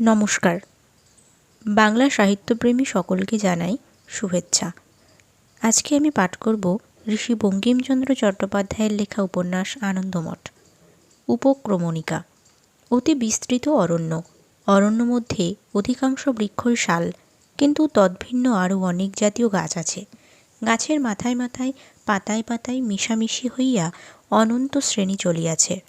নমস্কার। বাংলা সাহিত্যপ্রেমী সকলকে জানাই শুভেচ্ছা। আজকে আমি পাঠ করব ঋষি বঙ্কিমচন্দ্র চট্টোপাধ্যায়ের লেখা উপন্যাস আনন্দমঠ, উপক্রমণিকা। অতি বিস্তৃত অরণ্য অরণ্য মধ্যে অধিকাংশ বৃক্ষই শাল, কিন্তু তদ্ভিন্ন আরও অনেক জাতীয় গাছ আছে। গাছের মাথায় মাথায়, পাতায় পাতায় মিশামিশি হইয়া অনন্ত শ্রেণি চলিয়াছে।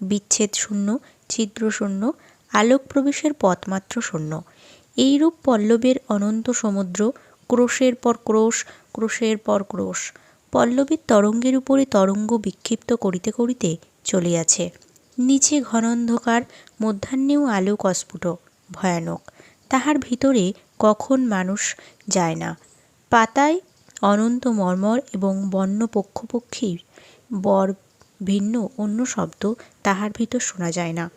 বিচ্ছেদ শূন্য, ছিদ্র শূন্য আলোক প্রবেশের পথমাত্র শূন্য। এইরূপ পল্লবের অনন্ত সমুদ্র ক্রোশের পর ক্রোশ, ক্রোশের পর ক্রোশ, পল্লবের তরঙ্গের উপরে তরঙ্গ বিক্ষিপ্ত করিতে করিতে চলিয়াছে। নিচে ঘন অন্ধকার মধ্যাহ্নেও আলোক অস্ফুট, ভয়ানক। তাহার ভিতরে কখন মানুষ যায় না। পাতায় অনন্ত মর্মর এবং বন্য পক্ষপক্ষীর বর ভিন্ন অন্য শব্দ তাহার ভিতর শোনা যায় না।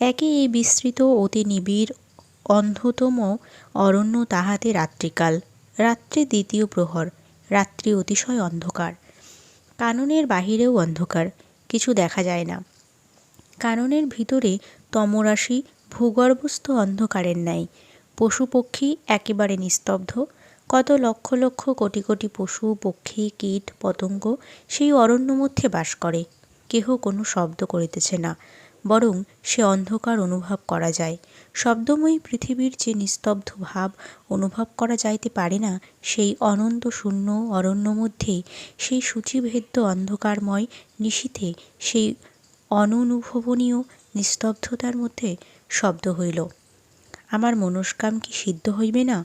একে এই বিস্তৃত অতি নিবিড়, অন্ধতম অরণ্য তাহাতে রাত্রিকাল, রাত্রে দ্বিতীয় প্রহর, রাত্রি অতিশয় অন্ধকার। কাননের বাহিরেও অন্ধকার, কিছু দেখা যায় না। কাননের ভিতরে তমরাশি ভূগর্ভস্থ অন্ধকারের ন্যায়। পশু পক্ষী একেবারে নিস্তব্ধ, কত লক্ষ লক্ষ কোটি কোটি পশু, পক্ষী, কীট, পতঙ্গ সেই অরণ্য মধ্যে বাস করে। কেহ কোনো শব্দ করিতেছে না। বরং সে অন্ধকার অনুভব করা যায়। শব্দময়ী পৃথিবীর যে নিস্তব্ধ ভাব অনুভব করা যাইতে পারে না, সেই অনন্ত শূন্য অরণ্য মধ্যে সেই সূচিভেদ্য অন্ধকারময় নিশীথে সেই অননুভবনীয় নিস্তব্ধতার মধ্যে শব্দ হইল। আমার মনস্কাম কি সিদ্ধ হইবে না?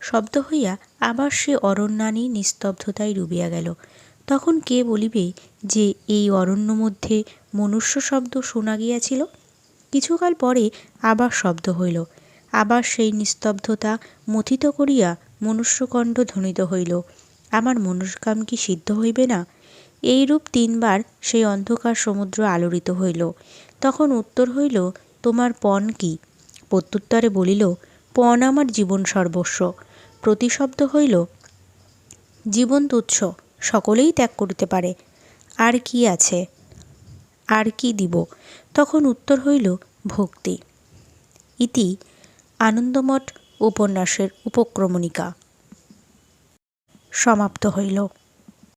শব্দ হইয়া আবার সে অরণ্যানী নিস্তব্ধতায় ডুবিয়া গেল। তখন কে বলিবে যে এই অরণ্য মধ্যে মনুষ্য শব্দ শোনা গিয়াছিল? কিছুকাল পরে আবার শব্দ হইল। আবার সেই নিস্তব্ধতা মথিত করিয়া মনুষ্যকণ্ঠ ধ্বনিত হইল। আমার মনস্কাম কি সিদ্ধ হইবে না? এইরূপ তিনবার সেই অন্ধকার সমুদ্র আলোড়িত হইল। তখন উত্তর হইল, তোমার পণ কি? প্রত্যুত্তরে বলিল, পণ আমার জীবন সর্বস্ব। প্রতিশব্দ হইল, জীবন তুচ্ছ। সকলেই ত্যাগ করিতে পারে। আর কি আছে? আর কি দিব? তখন উত্তর হইল, ভক্তি। ইতি আনন্দমঠ উপন্যাসের উপক্রমণিকা। সমাপ্ত হইল।